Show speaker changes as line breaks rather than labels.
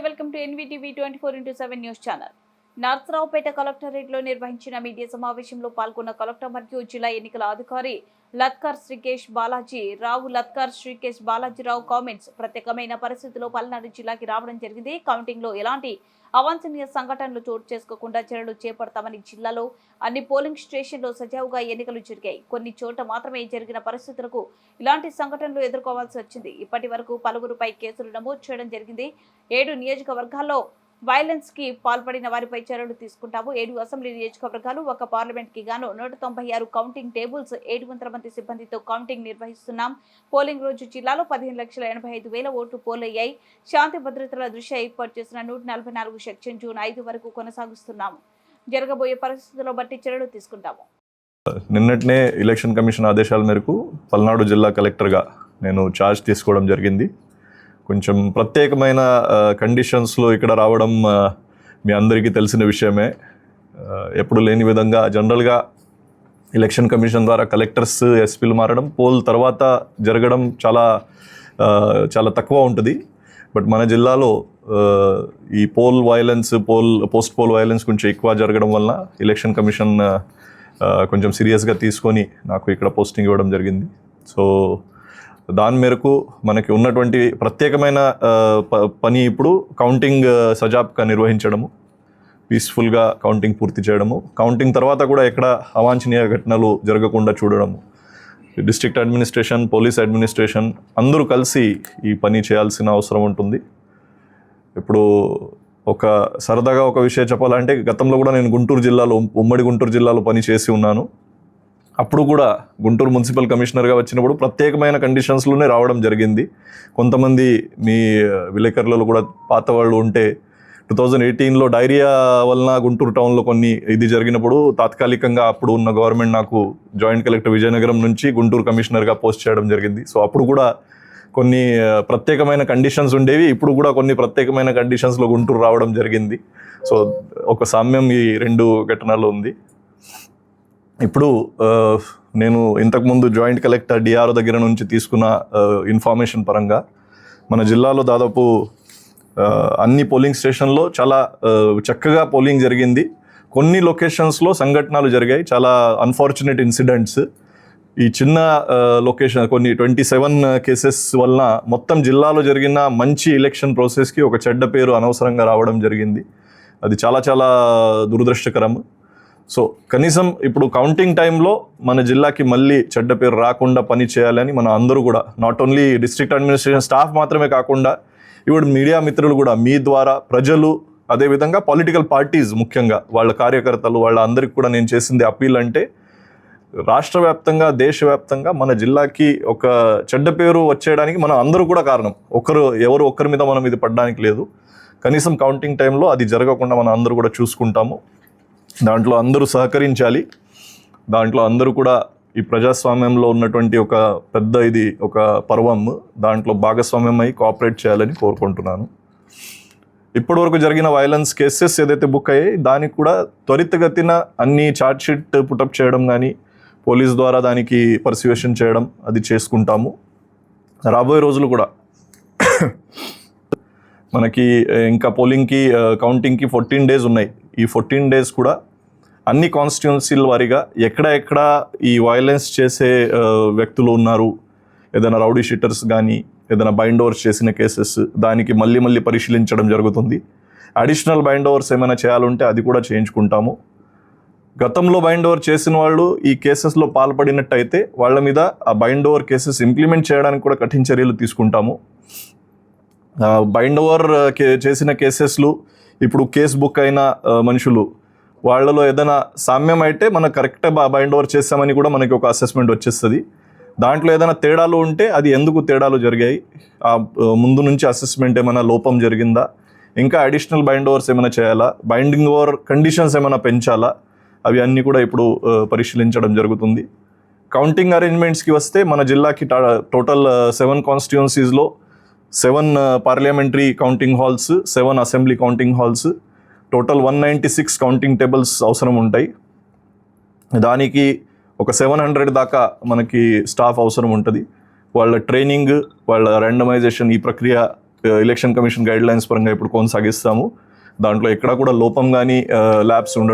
welcome to NVTV twenty four into seven news channel Narasaraopet కలెక్టరేట్లో నిర్వహించిన media సమావేశంలో పాల్గొన్న కలెక్టర్ మరియు జిల్లా ఎన్నికల అధికారి లత్కర్ శ్రీకేష్ బాలాజీ రావు లత్కర్ శ్రీకేష్ బాలాజీరావు కామెంట్స్ ప్రత్యేకమైన పరిస్థితుల్లో పల్నాడు జిల్లాకి రావడం జరిగింది. కౌంటింగ్లో ఎలాంటి అవాంఛనీయ సంఘటనలు చోటు చేసుకోకుండా చర్యలు చేపడతామని జిల్లాలో అన్ని పోలింగ్ స్టేషన్లు సజావుగా ఎన్నికలు జరిగాయి. కొన్ని చోట్ల మాత్రమే జరిగిన పరిస్థితులకు ఇలాంటి సంఘటనలు ఎదుర్కోవాల్సి వచ్చింది. ఇప్పటి వరకు పలువురుపై కేసులు నమోదు చేయడం జరిగింది. ఏడు నియోజకవర్గాల్లో వైలెన్స్కి పాల్పడిన వారిపై చర్యలు తీసుకుంటాము. ఏడు అసెంబ్లీ నియోజకవర్గాలు ఒక పార్లమెంట్కి గాను నూట తొంభై ఆరు కౌంటింగ్ టేబుల్స్ ఏడు వందల మంది సిబ్బందితో కౌంటింగ్ నిర్వహిస్తున్నాం. పోలింగ్ రోజు జిల్లాలో పదిహేను లక్షల ఎనభై ఐదు వేల ఓట్లు పోలయ్యాయి. శాంతి భద్రతల దృష్ట్యా ఏర్పాటు చేసిన నూట నలభై నాలుగు సెక్షన్ జూన్ ఐదు వరకు కొనసాగిస్తున్నాము. జరగబోయే పరిస్థితుల్లో బట్టి చర్యలు తీసుకుంటాము.
నిన్నటినే ఎలక్షన్ కమిషన్ ఆదేశాల మేరకు పల్నాడు జిల్లా కలెక్టర్గా నేను ఛార్జ్ తీసుకోవడం జరిగింది. కొంచెం ప్రత్యేకమైన కండిషన్స్లో ఇక్కడ రావడం మీ అందరికీ తెలిసిన విషయమే. ఎప్పుడు లేని విధంగా జనరల్గా ఎలక్షన్ కమిషన్ ద్వారా కలెక్టర్స్ ఎస్పీలు మారడం పోల్ తర్వాత జరగడం చాలా చాలా తక్కువ ఉంటుంది. బట్ మన జిల్లాలో ఈ poll violence poll post poll violence కొంచెం ఎక్కువ జరగడం వలన ఎలక్షన్ కమిషన్ కొంచెం సీరియస్గా తీసుకొని నాకు ఇక్కడ పోస్టింగ్ ఇవ్వడం జరిగింది. సో దాని మేరకు మనకి ఉన్నటువంటి ప్రత్యేకమైన ప- పని ఇప్పుడు కౌంటింగ్ సజాబ్గా నిర్వహించడము పీస్ఫుల్గా కౌంటింగ్ పూర్తి చేయడము కౌంటింగ్ తర్వాత కూడా ఎక్కడ అవాంఛనీయ ఘటనలు జరగకుండా చూడడము డిస్ట్రిక్ట్ అడ్మినిస్ట్రేషన్ పోలీస్ అడ్మినిస్ట్రేషన్ అందరూ కలిసి ఈ పని చేయాల్సిన అవసరం ఉంటుంది. ఇప్పుడు ఒక సరదాగా ఒక విషయం చెప్పాలంటే గతంలో కూడా నేను గుంటూరు జిల్లాలో ఉమ్మడి గుంటూరు జిల్లాలో పని చేసి ఉన్నాను. అప్పుడు కూడా గుంటూరు మున్సిపల్ కమిషనర్గా వచ్చినప్పుడు ప్రత్యేకమైన కండిషన్స్లోనే రావడం జరిగింది. కొంతమంది మీ విలేకరులలో కూడా పాత వాళ్ళు ఉంటే టూ థౌజండ్ ఎయిటీన్లో డైరియా వలన గుంటూరు టౌన్లో కొన్ని ఇది జరిగినప్పుడు తాత్కాలికంగా అప్పుడు ఉన్న గవర్నమెంట్ నాకు జాయింట్ కలెక్టర్ విజయనగరం నుంచి గుంటూరు కమిషనర్గా పోస్ట్ చేయడం జరిగింది. సో అప్పుడు కూడా కొన్ని ప్రత్యేకమైన కండిషన్స్ ఉండేవి. ఇప్పుడు కూడా కొన్ని ప్రత్యేకమైన కండిషన్స్లో గుంటూరు రావడం జరిగింది. సో ఒక సామ్యం ఈ రెండు ఘటనలో ఉంది. ఇప్పుడు నేను ఇంతకుముందు జాయింట్ కలెక్టర్ డిఆర్ఓ దగ్గర నుంచి తీసుకున్న ఇన్ఫర్మేషన్ పరంగా మన జిల్లాలో దాదాపు అన్ని పోలింగ్ స్టేషన్లో చాలా చక్కగా పోలింగ్ జరిగింది. కొన్ని లొకేషన్స్లో సంఘటనలు జరిగాయి. చాలా అన్ఫార్చునేట్ ఇన్సిడెంట్స్ ఈ చిన్న లొకేషన్ కొన్ని ట్వంటీ సెవెన్ కేసెస్ వలన మొత్తం జిల్లాలో జరిగిన మంచి ఎలక్షన్ ప్రాసెస్కి ఒక చెడ్డ పేరు అనవసరంగా రావడం జరిగింది. అది చాలా చాలా దురదృష్టకరం సో కనీసం ఇప్పుడు కౌంటింగ్ టైంలో మన జిల్లాకి మళ్ళీ చెడ్డ పేరు రాకుండా పని చేయాలని మన అందరూ కూడా not only district administration staff మాత్రమే కాకుండా ఇప్పుడు మీడియా మిత్రులు కూడా మీ ద్వారా ప్రజలు అదేవిధంగా పొలిటికల్ పార్టీస్ ముఖ్యంగా వాళ్ళ కార్యకర్తలు వాళ్ళ అందరికి కూడా నేను చేసింది అప్పీల్ అంటే రాష్ట్ర వ్యాప్తంగా దేశవ్యాప్తంగా మన జిల్లాకి ఒక చెడ్డ పేరు వచ్చేయడానికి మనం అందరూ కూడా కారణం. ఒకరు ఎవరు ఒక్కరి మీద మనం ఇది పడడానికి లేదు. కనీసం కౌంటింగ్ టైంలో అది జరగకుండా మనం అందరూ కూడా చూసుకుంటాము. దాంట్లో అందరూ సహకరించాలి. దాంట్లో అందరూ కూడా ఈ ప్రజాస్వామ్యంలో ఉన్నటువంటి ఒక పెద్ద ఇది ఒక పర్వం దాంట్లో భాగస్వామ్యం అయి కోఆపరేట్ చేయాలని కోరుకుంటున్నాను. ఇప్పటివరకు జరిగిన వైలెన్స్ కేసెస్ ఏదైతే బుక్ అయ్యాయి దానికి కూడా త్వరితగతిన అన్ని ఛార్జ్ షీట్ పుటప్ చేయడం కానీ పోలీస్ ద్వారా దానికి పర్సివేషన్ చేయడం అది చేసుకుంటాము. రాబోయే రోజులు కూడా మనకి ఇంకా పోలింగ్కి కౌంటింగ్కి ఫోర్టీన్ డేస్ ఉన్నాయి. ఈ ఫోర్టీన్ డేస్ కూడా అన్ని కాన్స్టిట్యున్సీల వారీగా ఎక్కడ ఎక్కడ ఈ వైలెన్స్ చేసే వ్యక్తులు ఉన్నారు. ఏదైనా రౌడీ షీటర్స్ కానీ ఏదైనా బైండ్ ఓవర్స్ చేసిన కేసెస్ దానికి మళ్ళీ మళ్ళీ పరిశీలించడం జరుగుతుంది. అడిషనల్ బైండ్ ఓవర్స్ ఏమైనా చేయాలంటే అది కూడా చేయించుకుంటాము. గతంలో బైండ్ ఓవర్ చేసిన వాళ్ళు ఈ కేసెస్లో పాల్పడినట్టయితే వాళ్ళ మీద ఆ బైండ్ ఓవర్ కేసెస్ ఇంప్లిమెంట్ చేయడానికి కూడా కఠిన చర్యలు తీసుకుంటాము. బైండ్ ఓవర్ కే- చేసిన కేసెస్లు ఇప్పుడు కేస్ బుక్ అయిన మనుషులు వాళ్ళలో ఏదైనా సామ్యం అయితే మనం కరెక్ట్ బైండ్ ఓవర్ చేస్తామని కూడా మనకి ఒక అసెస్మెంట్ వచ్చేస్తుంది. దాంట్లో ఏదైనా తేడాలు ఉంటే అది ఎందుకు తేడాలు జరిగాయి? ఆ ముందు నుంచి అసెస్మెంట్ ఏమైనా లోపం జరిగిందా? ఇంకా అడిషనల్ బైండ్ ఓవర్స్ ఏమైనా చేయాలా? బైండింగ్ ఓవర్ కండిషన్స్ ఏమైనా పెంచాలా? అవి అన్నీ కూడా ఇప్పుడు పరిశీలించడం జరుగుతుంది. కౌంటింగ్ అరేంజ్మెంట్స్కి వస్తే మన జిల్లాకి total seven కాన్స్టిట్యున్సీస్లో seven parliamentary counting halls seven assembly counting halls total one ninety six counting tables అవసరం ఉంటాయి. దానికి ఒక సెవెన్ హండ్రెడ్ దాకా మనకి స్టాఫ్ అవసరం ఉంటుంది. వాళ్ళ ట్రైనింగ్ వాళ్ళ ర్యాండమైజేషన్ ఈ ప్రక్రియ ఎలక్షన్ కమిషన్ గైడ్ లైన్స్ పరంగా ఇప్పుడు కొనసాగిస్తాము. దాంట్లో ఎక్కడా కూడా లోపం కానీ ల్యాబ్స్ ఉండడం